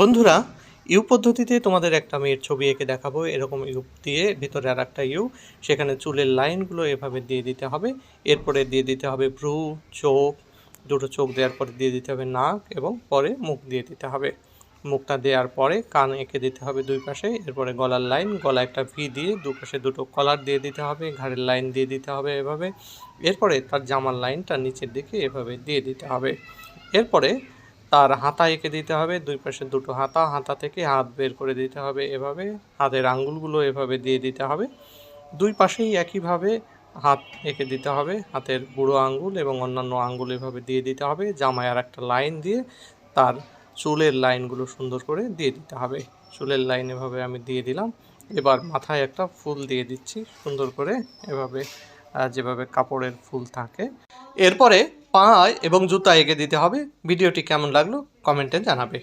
বন্ধুরা, ইউ পদ্ধতিতে তোমাদের একটা মেয়ের ছবি এঁকে দেখাবো। এরকম ইউ দিয়ে ভিতরে আর একটা ইউ, সেখানে চুলের লাইনগুলো এভাবে দিয়ে দিতে হবে। এরপরে দিয়ে দিতে হবে ভ্রু, চোখ, দুটো চোখ দেওয়ার পরে দিয়ে দিতে হবে নাক এবং পরে মুখ দিয়ে দিতে হবে। মুখটা দেওয়ার পরে কান এঁকে দিতে হবে দুই পাশে। এরপরে গলার লাইন গলা একটা ভি দিয়ে দুপাশে দুটো কলার দিয়ে দিতে হবে, ঘাড়ের লাইন দিয়ে দিতে হবে এভাবে। এরপরে তার জামার লাইনটা নিচের দিকে এভাবে দিয়ে দিতে হবে। এরপরে তার হাতা এঁকে দিতে হবে, দুই পাশে দুটো হাতা হাতা থেকে হাত বের করে দিতে হবে এভাবে, হাতের আঙ্গুলগুলো এভাবে দিয়ে দিতে হবে। দুই পাশেই একইভাবে হাত এঁকে দিতে হবে, হাতের বুড়ো আঙ্গুল এবং অন্যান্য আঙ্গুল এভাবে দিয়ে দিতে হবে, জামায় আর একটা লাইন দিয়ে তার চুলের লাইনগুলো সুন্দর করে দিয়ে দিতে হবে। চুলের লাইন এভাবে আমি দিয়ে দিলাম। এবার মাথায় একটা ফুল দিয়ে দিচ্ছি, সুন্দর করে এভাবে যেভাবে কাপড়ের ফুল থাকে। এরপরে পা এবং জুতা এঁকে দিতে হবে। ভিডিওটি কেমন লাগল কমেন্টে জানাবে।